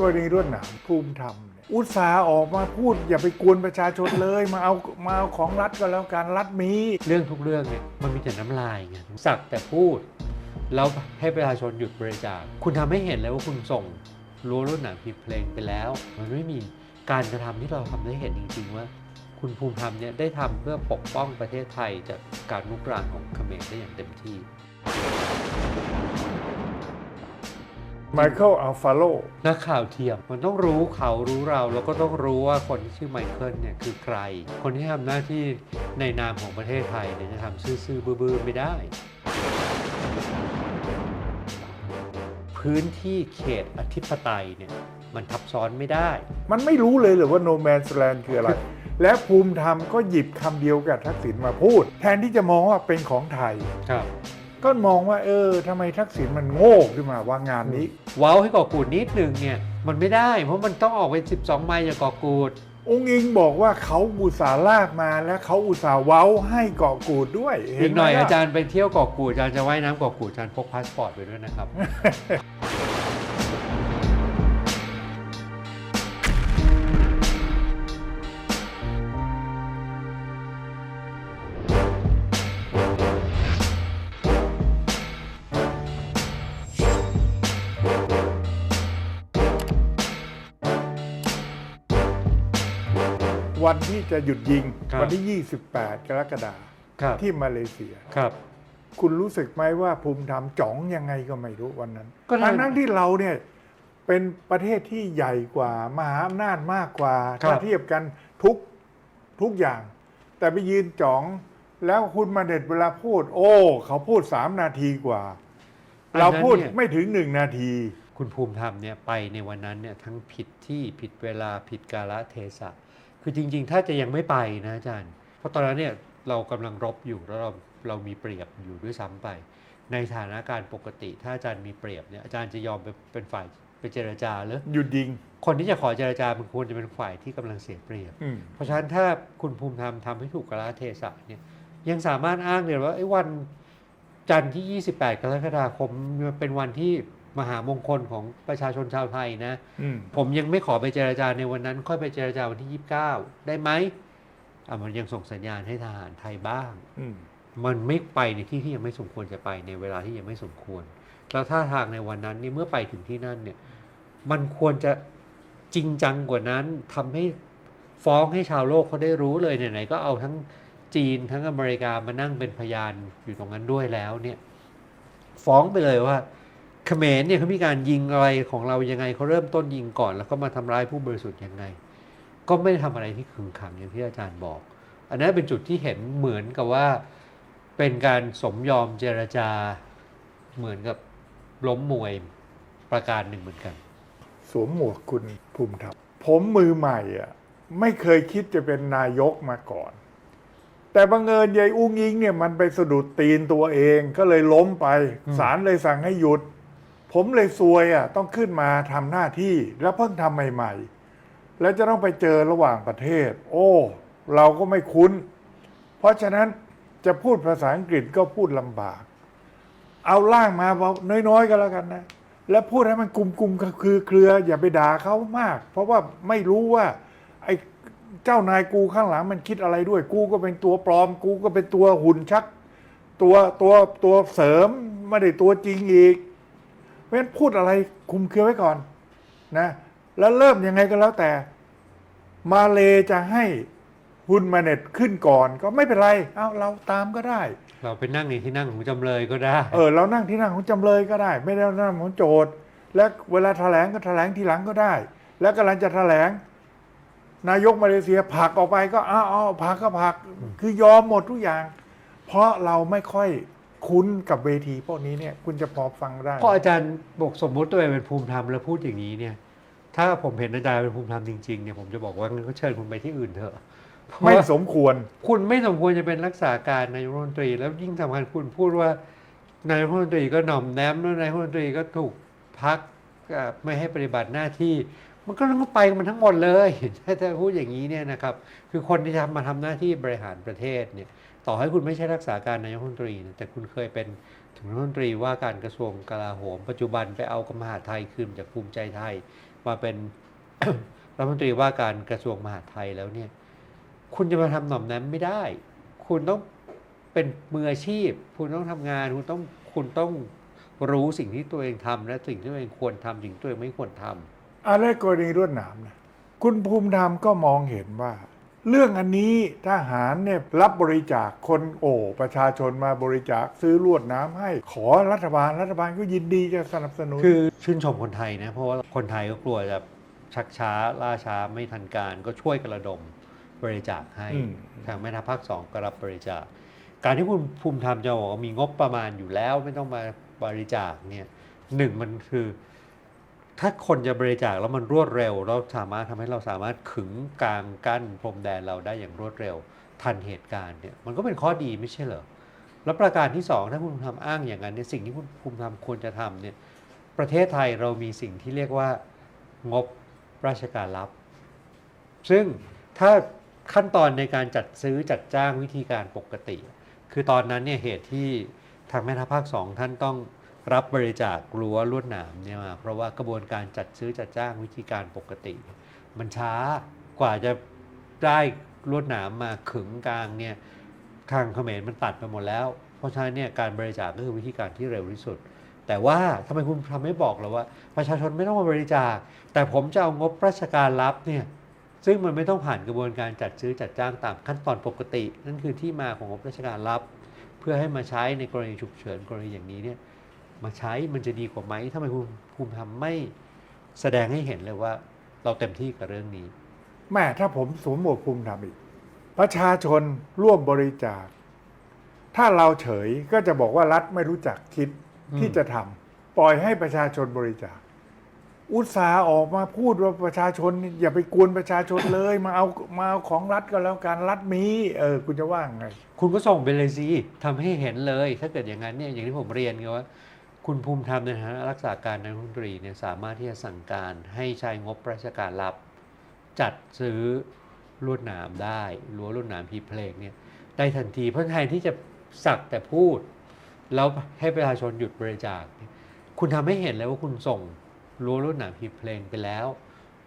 กรณีรวดหนามภูมิธรรมเนี่ยอุตสาห์ออกมาพูดอย่าไปกวนประชาชนเลย มาเอามาเอาของรัฐก็แล้วกันรัฐมี เรื่องทุกเรื่องเนี่ยมันมีแต่น้ำลายไงสักแต่พูด แล้วให้ประชาชนหยุดบริจาคคุณทำให้เห็นเลยว่าคุณส่งรั้วรุ่นหนังผิดเพลงไปแล้ว มันไม่มีการกระทำที่เราทำได้เห็นจริงๆว่า คุณภูมิธรรมเนี่ยได้ทำเพื่อปกป้องประเทศไทยจากการลุกรานของเขมรได้อย่างเต็มที่ ไมเคิลอัลฟาโลนักข่าวเทียมมันต้องรู้เขารู้เรา แล้วก็ต้องรู้ว่าคนที่ชื่อไมเคิลเนี่ยคือใคร คนที่ทำหน้าที่ในนามของประเทศไทยเนี่ยจะทำซื่อๆบื้อๆไม่ได้ พื้นที่เขตอธิปไตยเนี่ยมันทับซ้อนไม่ได้ มันไม่รู้เลยเหรือว่าโนแมนสแลนคืออะไร และภูมิธรรมก็หยิบคำเดียวกับทักษิณมาพูด แทนที่จะมองว่าเป็นของไทยครับ ก็มองว่า เออทำไมทักษิณมันโง่ขึ้นมาว่างานนี้ เว้าให้ก่อกูดนิดหนึ่งเนี่ย มันไม่ได้ เพราะมันต้องออกเป็น12 ไมล์จากก่อกูด องค์อิงบอกว่าเขาอุตส่าห์ลากมาและเขาอุตส่าห์เว้าให้เกาะกูดด้วยอีกหน่อยไมล่ะอาจารย์ไปเที่ยวก่อกูดอาจารย์จะว่ายน้ำก่อกูดอาจารย์พกพาสปอร์ตไปด้วยนะครับ จะหยุดยิงครับวันที่ 28 กรกฎาคมครับ ที่มาเลเซีย ครับ คุณรู้สึกไหมว่าภูมิธรรมจ๋องยังไงก็ไม่รู้วันนั้นก็เลยทั้งนั้นที่เราเนี่ยเป็นประเทศที่ใหญ่กว่ามหาอำนาจมากกว่าครับ ถ้าเทียบกันทุกทุกอย่าง แต่ไปยืนจ๋องแล้วคุณมาเด็ดเวลาพูด โอ้ เขาพูดสามนาทีกว่า เราพูดอันนั้นนี่ยไม่ถึงหนึ่งนาที คุณภูมิธรรมเนี่ยไปในวันนั้นเนี่ยทั้งผิดที่ผิดเวลาผิดกาลเทศะ คือจริง ๆ ถ้าจะยังไม่ไปนะอาจารย์ เพราะตอนนั้นเนี่ยเรากำลังรบอยู่แล้วเราเรามีเปรียบอยู่ด้วยซ้ำไป ในสถานการณ์ปกติ ถ้าอาจารย์มีเปรียบเนี่ยอาจารย์จะยอมไปเป็นฝ่ายไปเจรจาหรือหยุดยิง คนที่จะขอเจรจามันควรจะเป็นฝ่ายที่กำลังเสียเปรียบอืมเพราะฉะนั้นถ้าคุณภูมิธรรมทำให้ถูกกาลเทศะเนี่ยยังสามารถอ้างเลยว่าไอ้วันจันทร์ที่ 28 กรกฎาคมมันเป็นวันที่ มหามงคลของประชาชนชาวไทยนะอืมผมยังไม่ขอไปเจรจาในวันนั้น ค่อยไปเจรจาวันที่ 29 ได้ไหมอะมันยังส่งสัญญาณให้ทหารไทยบ้างอืมมันไม่ไปในที่ที่ยังไม่สมควรจะไปในเวลาที่ยังไม่สมควร แล้วถ้าทางในวันนั้นนี่เมื่อไปถึงที่นั่นเนี่ย มันควรจะจริงจังกว่านั้นทำให้ฟ้องให้ชาวโลกเขาได้รู้เลยไหนๆก็เอาทั้งจีนทั้งอเมริกามานั่งเป็นพยานอยู่ตรงนั้นด้วยแล้วเนี่ย ฟ้องไปเลยว่า เขมรเนี่ยเขามีการยิงอะไรของเรายังไงเขาเริ่มต้นยิงก่อน แล้วก็มาทำร้ายผู้บริสุทธิ์ยังไง ก็ไม่ได้ทำอะไรที่ขึงขังอย่างที่อาจารย์บอก อันนั้นเป็นจุดที่เห็นเหมือนกับว่าเป็นการสมยอมเจรจาเหมือนกับล้มมวยประการหนึ่งเหมือนกัน สวมหมวกคุณภูมิธรรมผมมือใหม่อะไม่เคยคิดจะเป็นนายกมาก่อน แต่บังเอิญยายอุ้งอิงเนี่ยมันไปสะดุดตีนตัวเองก็เลยล้มไปอืมศาลเลยสั่งให้หยุด ผมเลยซวยอะต้องขึ้นมาทำหน้าที่แล้วเพิ่งทำใหม่ ๆ แล้วจะต้องไปเจอระหว่างประเทศ โอ้ เราก็ไม่คุ้น เพราะฉะนั้นจะพูดภาษาอังกฤษก็พูดลำบาก เอาล่างมาเบาน้อยๆก็แล้วกันนะ แล้วพูดให้มันกลุ่มๆคือเครือ อย่าไปด่าเขามาก เพราะว่าไม่รู้ว่าไอ้เจ้านายกูข้างหลังมันคิดอะไรด้วย กูก็เป็นตัวปลอม กูก็เป็นตัวหุ่นชัก ตัวตัวตัวเสริมไม่ได้ตัวจริงอีก เพราะฉะนั้นพูดอะไรคุมเครือไว้ก่อนนะแล้วเริ่มยังไงก็แล้วแต่ มาเลจะให้ฮุนมาเน็ตขึ้นก่อน ก็ไม่เป็นไร เอาเราตามก็ได้ เราไปนั่งในที่นั่งของจำเลยก็ได้ เออเรานั่งที่นั่งของจำเลยก็ได้ ไม่ได้นั่งของโจทย์ และเวลาแถลงก็แถลงทีหลังก็ได้ แล้วกำลังจะแถลง นายกมาเลเซียผลักออกไปก็อ้าวอ้าวผลักก็ผลัก คือยอมหมดทุกอย่าง เพราะเราไม่ค่อย คุ้นกับเวทีพวกนี้เนี่ยคุณจะพอฟังได้เพราะอาจารย์บอกสมมุติตัวเองเป็นภูมิธรรมแล้วพูดอย่างนี้เนี่ย ถ้าผมเห็นอาจารย์เป็นภูมิธรรมจริงๆเนี่ยผมจะบอกว่างั้นก็เชิญคุณไปที่อื่นเถอะเพราะไม่ว่าสมควร คุณไม่สมควรจะเป็นรักษาการนายกรัฐมนตรี แล้วยิ่งสำคัญคุณพูดว่านายกรัฐมนตรีก็หน่อมแนมแล้วนายกรัฐมนตรีก็ถูกพักเอ่อไม่ให้ปฏิบัติหน้าที่ มันก็ต้องไปมันทั้งหมดเลยถ้าจะพูดอย่างนี้เนี่ยนะครับ คือคนที่ทำมาทำหน้าที่บริหารประเทศเนี่ย ต่อให้คุณไม่ใช่รักษาการนายกรัฐมนตรีนะแต่คุณเคยเป็นถึงรัฐมนตรีว่าการกระทรวงกลาโหม ปัจจุบันไปเอากรมหาไทยคืนจากภูมิใจไทย มาเป็นรัฐมนตรีว่าการกระทรวงมหาไทยแล้วเนี่ย คุณจะมาทำหน่อมนั้นไม่ได้ คุณต้องเป็นมืออาชีพ คุณต้องทำงาน คุณต้องคุณต้องรู้สิ่งที่ตัวเองทำและสิ่งที่ตัวเองควรทำสิ่งที่ตัวเองไม่ควรทำอะไรกรณีรวดหนามนะคุณภูมิธรรมก็มองเห็นว่า เรื่องอันนี้ทหารเนี่ยรับบริจาคคนโอ้ประชาชนมาบริจาคซื้อลวดหน้ำให้ ขอรัฐบาลรัฐบาลก็ยินดีจะสนับสนุน คือชื่นชมคนไทยนะ เพราะว่าคนไทยก็กลัวจะชักช้าล่าช้าไม่ทันการก็ช่วยกระดมบริจาคให้อืมทางแม่ทัพภาคสองก็รับบริจาค การที่คุณภูมิธรรมจะบอกว่ามีงบประมาณอยู่แล้วไม่ต้องมาบริจาคเนี่ยหนึ่งมันคือ ถ้าคนจะบริจาคแล้วมันรวดเร็ว เราสามารถทำให้เราสามารถขึงกลางกั้นพรมแดนเราได้อย่างรวดเร็ว ทันเหตุการณ์เนี่ยมันก็เป็นข้อดีไม่ใช่เหรอแล้วประการที่สองถ้าคุณภูมิธรรมอ้างอย่างนั้นเนี่ยสิ่งที่คุณภูมิธรรมควรจะทำเนี่ยประเทศไทยเรามีสิ่งที่เรียกว่างบราชการรับ ซึ่งถ้าขั้นตอนในการจัดซื้อจัดจ้างวิธีการปกติ คือตอนนั้นเนี่ยเหตุที่ทางแม่ทัพภาคสองท่านต้อง รับบริจาครั้วลวดหนามเนี่ยมาเพราะว่ากระบวนการจัดซื้อจัดจ้างวิธีการปกติ มันช้ากว่าจะได้ลวดหนามมาขึงกลางเนี่ยทางเขมรมันตัดไปหมดแล้ว เพราะฉะนั้นเนี่ยการบริจาคก็คือวิธีการที่เร็วที่สุด แต่ว่าทำไมคุณทำไม่บอกเราว่า ประชาชนไม่ต้องมาบริจาค แต่ผมจะเอางบราชการรับเนี่ยซึ่งมันไม่ต้องผ่านกระบวนการจัดซื้อจัดจ้างตามขั้นตอนปกติ นั่นคือที่มาของงบราชการรับ เพื่อให้มาใช้ในกรณีฉุกเฉินกรณีอย่างนี้เนี่ย มาใช้มันจะดีกว่าไหมทำไมคุณภูมิธรรมไม่แสดงให้เห็นเลยว่า เราเต็มที่กับเรื่องนี้ แม่ถ้าผมสวมหมวกภูมิธรรมอีก ประชาชนร่วมบริจาค ถ้าเราเฉยก็จะบอกว่ารัฐไม่รู้จักคิดอืมที่จะทำปล่อยให้ประชาชนบริจาค อุตสาห์ออกมาพูดว่าประชาชน อย่าไปกวนประชาชนเลย มาเอามาเอาของรัฐก็แล้วกันรัฐมีเออคุณจะว่าไง คุณก็ส่งไปเลยสิทำให้เห็นเลย ถ้าเกิดอย่างนั้นเนี่ยอย่างที่ผมเรียนไงว่า คุณภูมิธรรมนฐานะรักษาการนายกรัฐมนตรีเนี่ยสามารถที่จะสั่งการให้ใช้งบราชการรับ จัดซื้อลวดหนามได้รั้วลวดหนามพีเพลงเนี่ยได้ทันทีเพราะแทนที่จะสักแต่พูด แล้วให้ประชาชนหยุดบริจาคเนี่ยคุณทำให้เห็นเลยว่าคุณส่งรั้วลวดหนามพีเพลงไปแล้ว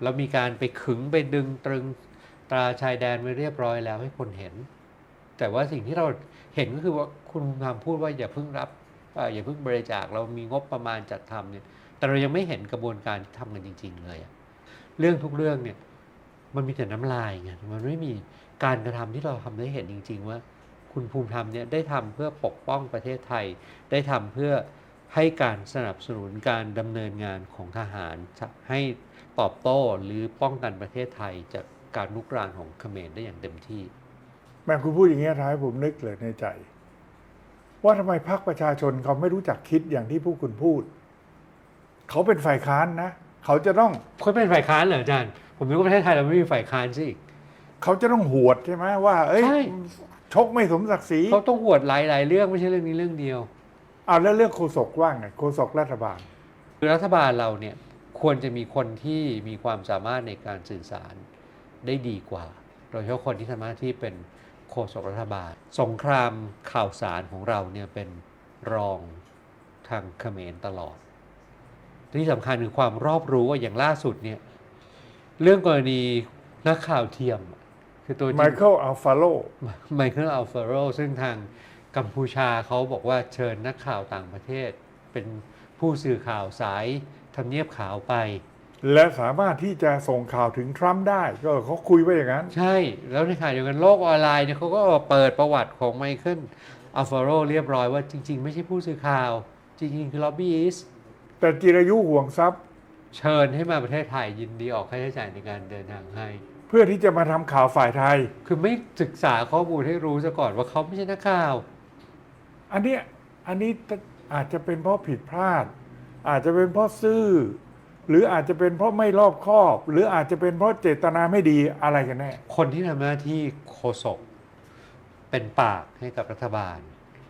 แล้วมีการไปขึงไปดึงตรึงตราชายแดนไว้เรียบร้อยแล้วให้คนเห็น แต่ว่าสิ่งที่เราเห็นก็คือว่าคุณภูมิธรรมพูดว่าอย่าเพิ่งรับ อ่ออย่าเพิ่งบริจาคเรามีงบประมาณจัดทำเนี่ยแต่เรายังไม่เห็นกระบวนการที่ทำกันจริง ๆ เลยอะเรื่องทุกเรื่องเนี่ยมันมีแต่น้ำลายไงมันไม่มีการกระทำที่เราทำได้เห็นจริง ๆ ว่า คุณภูมิธรรมเนี่ยได้ทำเพื่อปกป้องประเทศไทย ได้ทำเพื่อให้การสนับสนุนการดำเนินงานของทหารให้ตอบโต้หรือป้องกันประเทศไทยจากการลุกรานของเขมรได้อย่างเต็มที่แม่คุณพูดอย่างเงี้ทำให้ผมนึกเลยในใจ ว่าทำไมพรรคประชาชนเขาไม่รู้จักคิดอย่างที่พวกคุณพูด เขาเป็นฝ่ายค้านนะ เขาจะต้องคนเป็นฝ่ายค้านเหรออาจารย์ ผมนึกว่าประเทศไทยเราไม่มีฝ่ายค้านสิเขาจะต้องหวดใช่ไหมว่า เอ้ยใช่ชกไม่สมศักดิ์ศรีเขาต้องหวดหลายๆเรื่องไม่ใช่เรื่องนี้เรื่องเดียวเอาแล้วเรื่องโฆษกว่าไงโฆษกรัฐบาลคือรัฐบาลเราเนี่ยควรจะมีคนที่มีความสามารถในการสื่อสารได้ดีกว่า โดยเฉพาะคนที่ทำหน้าที่เป็น โฆษกรัฐบาล สงครามข่าวสารของเราเนี่ยเป็นรองทางเขมรตลอด ที่สำคัญคือความรอบรู้ว่าอย่างล่าสุดเนี่ยเรื่องกรณีนักข่าวเทียม คือตัวจริงไมเคิลอัลฟาโลไมเคิลอัลเฟโรซึ่งทางกัมพูชาเขาบอกว่าเชิญนักข่าวต่างประเทศ เป็นผู้สื่อข่าวสายทำเนียบขาวไป และสามารถที่จะส่งข่าวถึงทรัมป์ได้ ก็เขาคุยไว้อย่างนั้น ใช่แล้วในขณะเดียวกันโลกออนไลน์เนี่ยเขาก็เปิดประวัติของไมเคิลอัลเฟโรเรียบร้อยว่าจริง ๆ ไม่ใช่ผู้สื่อข่าว จริง ๆ คือล็อบบี้อิสแต่จิรายุห่วงทรัพย์ เชิญให้มาประเทศไทยยินดีออกค่าใช้จ่ายในการเดินทางให้ เพื่อที่จะมาทำข่าวฝ่ายไทย คือไม่ศึกษาข้อมูลให้รู้ซะก่อนว่าเขาไม่ใช่นักข่าว อันเนี้ยอันนี้อาจจะเป็นเพราะผิดพลาด อาจจะเป็นเพราะซื่อ หรืออาจจะเป็นเพราะไม่รอบคอบ หรืออาจจะเป็นเพราะเจตนาไม่ดีอะไรกันแน่ คนที่ทำหน้าที่โฆษกเป็นปากให้กับรัฐบาล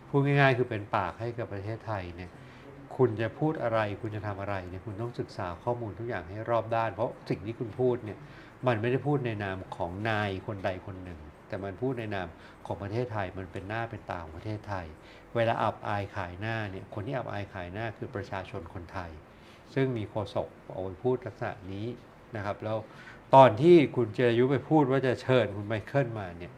พูดง่ายๆ คือเป็นปากให้กับประเทศไทยเนี่ยคุณจะพูดอะไรคุณจะทำอะไรเนี่ยคุณต้องศึกษาข้อมูลทุกอย่างให้รอบด้าน เพราะสิ่งที่คุณพูดเนี่ยมันไม่ได้พูดในนามของนายคนใดคนหนึ่ง แต่มันพูดในนามของประเทศไทยมันเป็นหน้าเป็นตาของประเทศไทย เวลาอับอายขายหน้าเนี่ยคนที่อับอายขายหน้าคือประชาชนคนไทย ซึ่งมีโฆษกเอาไปพูดลักษณะนี้นะครับ แล้วตอนที่คุณเจรยุไปพูดว่าจะเชิญคุณไมเคิลมาเนี่ย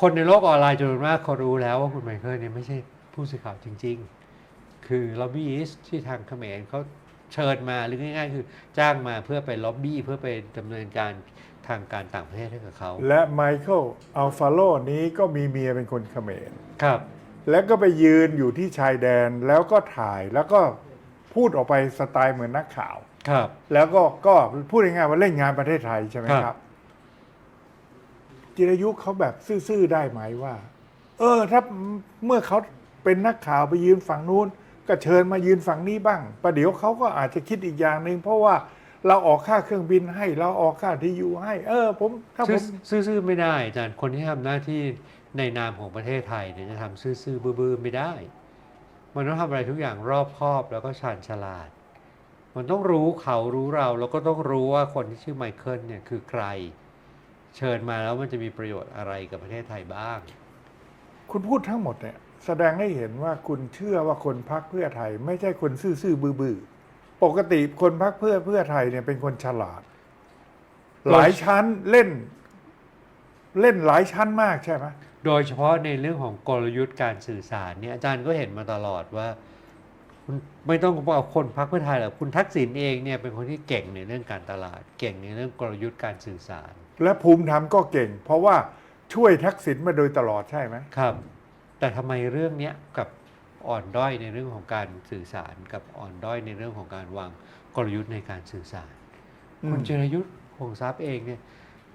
คนในโลกออนไลน์จำนวนมากเขารู้แล้วว่าคุณไมเคิลเนี่ยไม่ใช่ผู้สื่อข่าวจริง ๆ คือล็อบบี้ที่ทางเขมรเขาเชิญมาหรือง่ายๆ คือจ้างมาเพื่อไปล็อบบี้เพื่อไปดำเนินการทางการต่างประเทศให้กับเขา และไมเคิลอัลฟาโลนี้ก็มีเมียเป็นคนเขมรครับ แล้วก็ไปยืนอยู่ที่ชายแดนแล้วก็ถ่ายแล้วก็ พูดออกไปสไตล์เหมือนนักข่าว ครับ แล้วก็ก็พูดง่ายๆว่าเล่นงานประเทศไทยใช่ไหมครับครับจิรายุเขาแบบซื่อๆได้ไหมว่า เออ ถ้าเมื่อเขาเป็นนักข่าวไปยืนฝั่งนู้น ก็เชิญมายืนฝั่งนี้บ้างประเดี๋ยวเขาก็อาจจะคิดอีกอย่างหนึ่งเพราะว่าเราออกค่าเครื่องบินให้เราออกค่าที่อยู่ให้ เออ ผมถ้าผซื่อมซื่อๆไม่ได้อาจารย์คนที่ทำหน้าที่ในนามของประเทศไทยเนี่ยจะทำซื่อๆบื้อๆไม่ได้ มันต้องทำอะไรทุกอย่างรอบคอบแล้วก็ชาญฉลาด มันต้องรู้เขารู้เราแล้วก็ต้องรู้ว่าคนที่ชื่อไมเคิลเนี่ยคือใคร เชิญมาแล้วมันจะมีประโยชน์อะไรกับประเทศไทยบ้าง คุณพูดทั้งหมดเนี่ยแสดงให้เห็นว่าคุณเชื่อว่าคนพักเพื่อไทย ไม่ใช่คนซื่อๆบื้อๆปกติคนพักเพื่อเพื่อไทยเนี่ยเป็นคนฉลาด หลายชั้นเล่น เล่นหลายชั้นมากใช่ไหม โดยเฉพาะในเรื่องของกลยุทธ์การสื่อสารเนี่ยอาจารย์ก็เห็นมาตลอดว่าคุณไม่ต้องเอาคนพักเพื่อไทยหรอกคุณทักษิณเองเนี่ยเป็นคนที่เก่งในเรื่องการตลาด เก่งในเรื่องกลยุทธ์การสื่อสาร และภูมิธรรมก็เก่ง เพราะว่าช่วยทักษิณมาโดยตลอดใช่ไหมครับ แต่ทำไมเรื่องเนี้ยกับอ่อนด้อยในเรื่องของการสื่อสาร กับอ่อนด้อยในเรื่องของการวางกลยุทธ์ในการสื่อสารอืมคุณจิรยุทธ์คงทรัพย์เองเนี่ย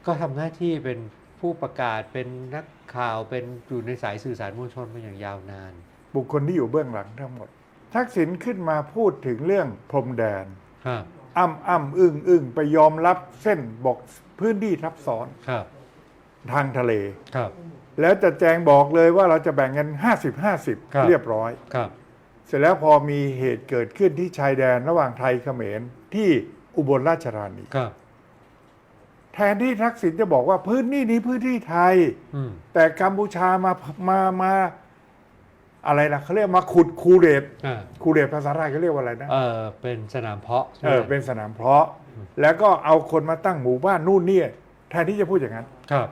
ก็ทำหน้าที่เป็น ผู้ประกาศเป็นนักข่าวเป็นอยู่ในสายสื่อสารมวลชนมาอย่างยาวนาน บุคคลที่อยู่เบื้องหลังทั้งหมด ทักษิณขึ้นมาพูดถึงเรื่องพรมแดนครับอ้ำอ้ำอึ้งอึ้งไปยอมรับเส้นบอกพื้นที่ทับซ้อนครับทางทะเลครับแล้วจะแจงบอกเลยว่าเราจะแบ่งกัน 50ครับ50 เรียบร้อยครับเสร็จแล้วพอมีเหตุเกิดขึ้นที่ชายแดนระหว่างไทยเขมรที่อุบลราชธานีครับ แทนที่ทักษิณจะบอกว่าพื้นที่นี้พื้นที่ไทย อืม แต่กัมพูชามามามาอะไรล่ะเขาเรียกมาขุดคูเรตอ่าคูเรตภาษาไทยเขาเรียกว่าอะไรนะ เออเป็นสนามเพาะใช่เอไหมอเป็นสนามเพาะ แล้วก็เอาคนมาตั้งหมู่บ้านนู่นนี่แทนที่จะพูดอย่างนั้น ครับ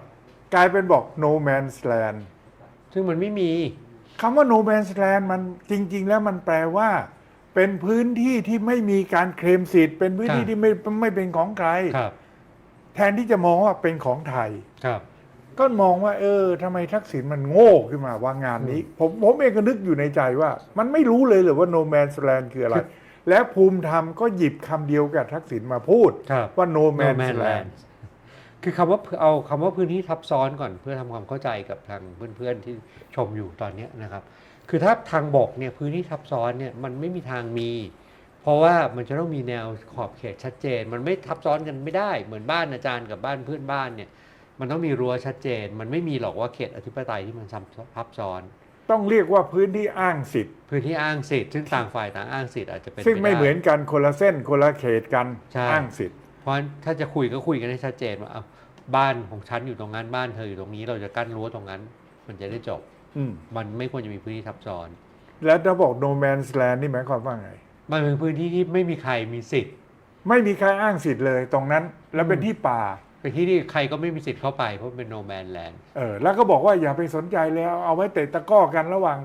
กลายเป็นบอก no man's land ซึ่งมันไม่มี คำว่า no man's land มันจริง ๆ แล้วมันแปลว่า เป็นพื้นที่ที่ไม่มีการเคลมสิทธิ์ เป็นพื้นที่ครับ ที่ไม่ไม่เป็นของใคร ครับ แทนที่จะมองว่าเป็นของไทย ครับ ก็มองว่า เออทำไมทักษิณมันโง่ขึ้นมาว่างานนี้ ผมผมเองก็นึกอยู่ในใจว่า มันไม่รู้เลยเหรือว่า no man's land คืออะไรคือและภูมิธรรมก็หยิบคำเดียวกับทักษิณมาพูด ครับ ว่า no No man's Man land Land คือคำว่าเอาคำว่าพื้นที่ทับซ้อนก่อนเพื่อทำความเข้าใจกับทางเพื่อนๆที่ชมอยู่ตอนเนี้ยนะครับ คือถ้าทางบกเนี่ยพื้นที่ทับซ้อนเนี่ยมันไม่มีทางมี เพราะว่ามันจะต้องมีแนวขอบเขตชัดเจน มันไม่ทับซ้อนกันไม่ได้ เหมือนบ้านอาจารย์กับบ้านเพื่อนบ้านเนี่ย มันต้องมีรั้วชัดเจน มันไม่มีหรอกว่าเขตอธิปไตยที่มันทับซ้อน ต้องเรียกว่าพื้นที่อ้างสิทธิ์ พื้นที่อ้างสิทธิ์ซึ่งต่างฝ่ายต่างอ้างสิทธิ์อาจจะเป็นซึ่งปไม่ด้เหมือนกันคนละเส้นคนละเขตกันใช่อ้างสิทธิ์ เพราะฉะนั้นถ้าจะคุยก็คุยกันให้ชัดเจนว่าเอาบ้านของฉันอยู่ตรงนั้นบ้านเธออยู่ตรงนี้เราจะกั้นรั้วตรงนั้น มันจะได้จบอืมมันไม่ควรจะมีพื้นที่ทับซ้อน แล้วถ้าบอก no man's land นี่หมายความว่าไง มันเป็นพื้นที่ที่ไม่มีใครมีสิทธิ์ไม่มีใครอ้างสิทธิ์เลยตรงนั้นแล้วเป็นที่ป่า เป็นที่ที่ใครก็ไม่มีสิทธิ์เข้าไปเพราะมันเป็นโนแมนแลนด์เออแล้วก็บอกว่าอย่าไปสนใจแล้วเอาไว้เตะตะกร้อกันระหว่าง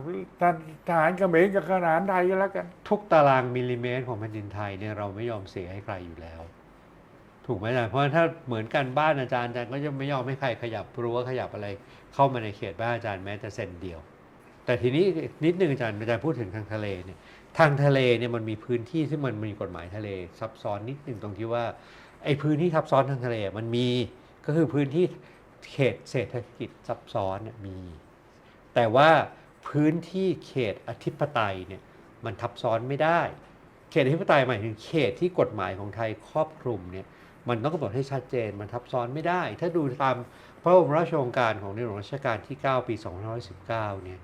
ทหารเขมรกับทหารไทยกันแล้วกัน ทุกตารางมิลลิเมตรของแผ่นดินไทยเนี่ยเราไม่ยอมเสียให้ใครอยู่แล้ว ถูกไหมอาจารย์เพราะถ้าเหมือนกันบ้านอาจารย์อาจารย์ก็จะไม่ยอมให้ใครขยับรั้วขยับอะไร เข้ามาในเขตบ้านอาจารย์แม้แต่เซนเดียว แต่ทีนี้นิดนึงอาจารย์อาจารย์พูดถึงทางทะเลเนี่ย ทางทะเลเนี่ยมันมีพื้นที่ที่มันมีกฎหมายทะเลซับซ้อนนิดหนึ่งตรงที่ว่าไอ้พื้นที่ซับซ้อนทางทะเลมันมีก็คือพื้นที่เขตเศรษฐกิจซับซ้อนเนี่ยมี แต่ว่าพื้นที่เขตอธิปไตยเนี่ยมันทับซ้อนไม่ได้ เขตอธิปไตยหมายถึงเขตที่กฎหมายของไทยครอบคลุมเนี่ยมันต้องกำหนดให้ชัดเจนมันทับซ้อนไม่ได้ ถ้าดูตามพระบรมราชโองการของในหลวงรัชกาลที่ 9 ปี 2519 เนี่ย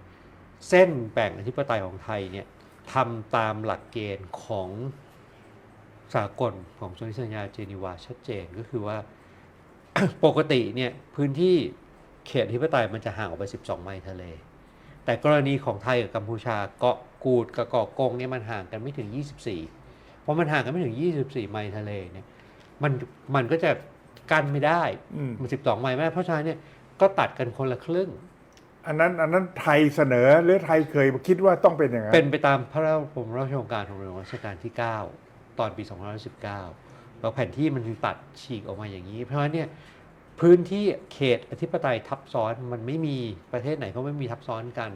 เส้นแบ่งอธิปไตยของไทยเนี่ย ทำตามหลักเกณฑ์ของสากลของสนธิสัญญาเจนีวาชัดเจนก็คือว่าปกติเนี่ยพื้นที่เขตอธิปไตยมันจะห่างออกไป 12 ไมล์ทะเล แต่กรณีของไทยกับกัมพูชาเกาะกูดกับเกาะกงเนี่ยมันห่างกันไม่ถึง 24พอมันห่างกันไม่ถึง 24 ไมล์ทะเลเนี่ยมันมันก็จะกันไม่ได้มัน 12 ไมล์ไม่ได้เพราะฉะนั้นเนี่ยก็ตัดกันคนละครึ่ง อันนั้นอันนั้นไทยเสนอหรือไทยเคยคิดว่าต้องเป็นอย่างนั้นเป็นไปตามพระราชบรมราชโองการของหลวงรัชกาลที่ 9 ตอนปี 2519แล้วแผนที่มันตัดฉีกออกมาอย่างนี้ เพราะฉะนั้นเนี่ยพื้นที่เขตอธิปไตยทับซ้อนมันไม่มีประเทศไหนเขาไม่มีทับซ้อนกัน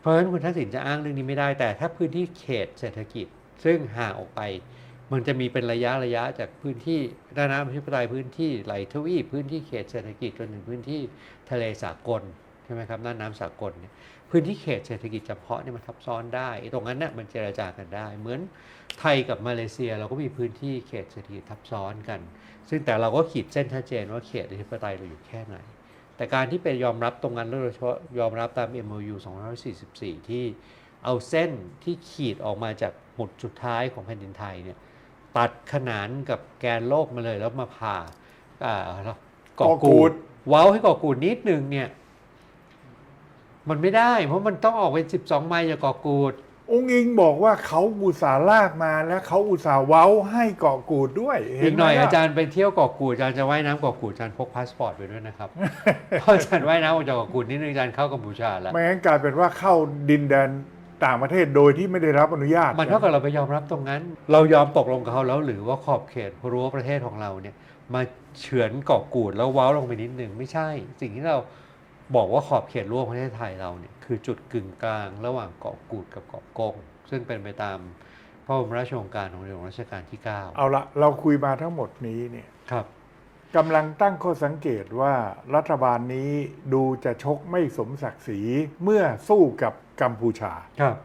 เพราะฉะนั้นคุณทักษิณจะอ้างเรื่องนี้ไม่ได้ แต่ถ้าพื้นที่เขตเศรษฐกิจ ซึ่งห่างออกไป มันจะมีเป็นระยะระยะจากพื้นที่ด้านน้ำอธิปไตยพื้นที่ไหลทวีพื้นที่เขตเศรษฐกิจจนถึงพื้นที่ทะเลสากล ช่ไหมครับน่านน้ำสากลเนี่ยพื้นที่เขตเศรษฐกิจเฉพาะเนี่ยมันทับซ้อนได้ไอ้ตรงนั้นเนี่ยมันเจรจากันได้ เหมือนไทยกับมาเลเซียเราก็มีพื้นที่เขตเศรษฐกิจทับซ้อนกัน ซึ่งแต่เราก็ขีดเส้นชัดเจนว่าเขตอธิปไตยเราอยู่แค่ไหน แต่การที่ไปยอมรับตรงนั้นแล้วโดยเฉพาะยอมรับตาม MOU 244 ที่เอาเส้นที่ขีดออกมาจากหมุดสุดท้ายของแผ่นดินไทยเนี่ยตัดขนานกับแกนโลกมาเลยแล้วมาผ่าอ่าเกาะเกาะกูกูดดเว้าให้เกาะกูดนิดนึงเนี่ย มันไม่ได้เพราะมันต้องออกเป็น12 ไมล์จากเกาะกูด องค์อิงบอกว่าเขาอุตส่าห์ลากมาแล้วเขาอุตส่าห์เว้าให้เกาะกูดด้วยเอีกหน่อยไมล่ะอาจารย์ไปเที่ยวเกาะกูดอาจารย์จะว่ายน้ำเกาะกูดอาจารย์พกพาสปอร์ตไปด้วยนะครับเพราะอาจารย์ว่ายน้ำออกจากเกาะกูดนิดนึงอาจารย์เข้ากัมพูชาแล้วไม่งั้นกลายเป็นว่าเข้าดินแดนต่างประเทศโดยที่ไม่ได้รับอนุญาต มันเท่ากับเราไปยอมรับตรงนั้น เรายอมตกลงกับเขาแล้วหรือว่าขอบเขตรั้วประเทศของเราเนี่ยมาเฉือนเกาะกูดแล้วเว้าลงไปนิดหนึ่งไม่ใช่ สิ่งที่เรา บอกว่าขอบเขตรั้วประเทศไทยเราเนี่ยคือจุดกึ่งกลางระหว่างเกาะกูดกับเกาะกงซึ่งเป็นไปตามพระบรมราชโองการของในหลวงรัชกาลที่ 9 เอาละเราคุยมาทั้งหมดนี้เนี่ยครับกำลังตั้งข้อสังเกตว่ารัฐบาลนี้ดูจะชกไม่สมศักดิ์ศรีเมื่อสู้กับกัมพูชาครับ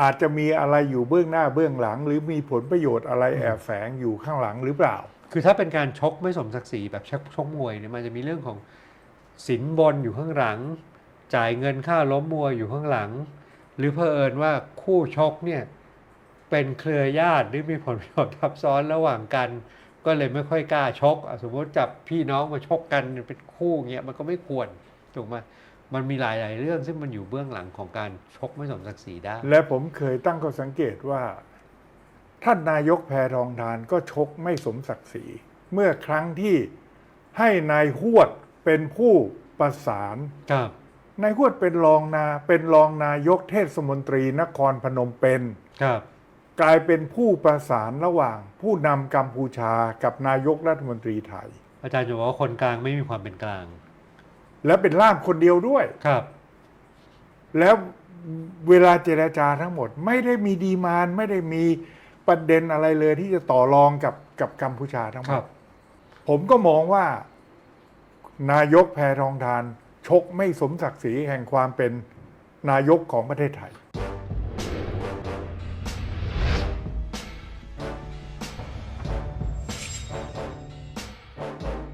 อาจจะมีอะไรอยู่เบื้องหน้าเบื้องหลัง หรือมีผลประโยชน์อะไรแอบแฝงอยู่ข้างหลังหรือเปล่า คือถ้าเป็นการชกไม่สมศักดิ์ศรีแบบชกชกมวยเนี่ยมันจะมีเรื่องของ สินบนอยู่ข้างหลัง จ่ายเงินค่าล้มมวยอยู่ข้างหลัง หรือเพอเอิญว่าคู่ชกเนี่ยเป็นเครือญาติหรือมีผลประโยชน์ทับซ้อนระหว่างกัน ก็เลยไม่ค่อยกล้าชกสมมติจับพี่น้องมาชกกันเป็นคู่เงี้ยมันก็ไม่ควรถูกไหมมันมีหลาย ๆ เรื่องซึ่งมันอยู่เบื้องหลังของการชกไม่สมศักดิ์ศรีได้ และผมเคยตั้งข้อสังเกตว่า ท่านนายกแพทองทานก็ชกไม่สมศักดิ์ศรี เมื่อครั้งที่ให้นายหวด เป็นผู้ประสานครับนายหวดเป็นรองนาเป็นรองนายกเทศมนตรีนครพนมเปญครับ กลายเป็นผู้ประสานระหว่าง ผู้นำกัมพูชากับนายกรัฐมนตรีไทย อาจารย์จะบอกว่าคนกลางไม่มีความเป็นกลาง และเป็นล่ามคนเดียวด้วยครับ แล้วเวลาเจรจาทั้งหมด ไม่ได้มีดีมานไม่ได้มีประเด็นอะไรเลยที่จะต่อรองกับกับกัมพูชาทั้งหมครัดบผมก็มองว่า นายกแพทองทาน ชกไม่สมศักดิ์ศรีแห่งความเป็นนายกของประเทศไทย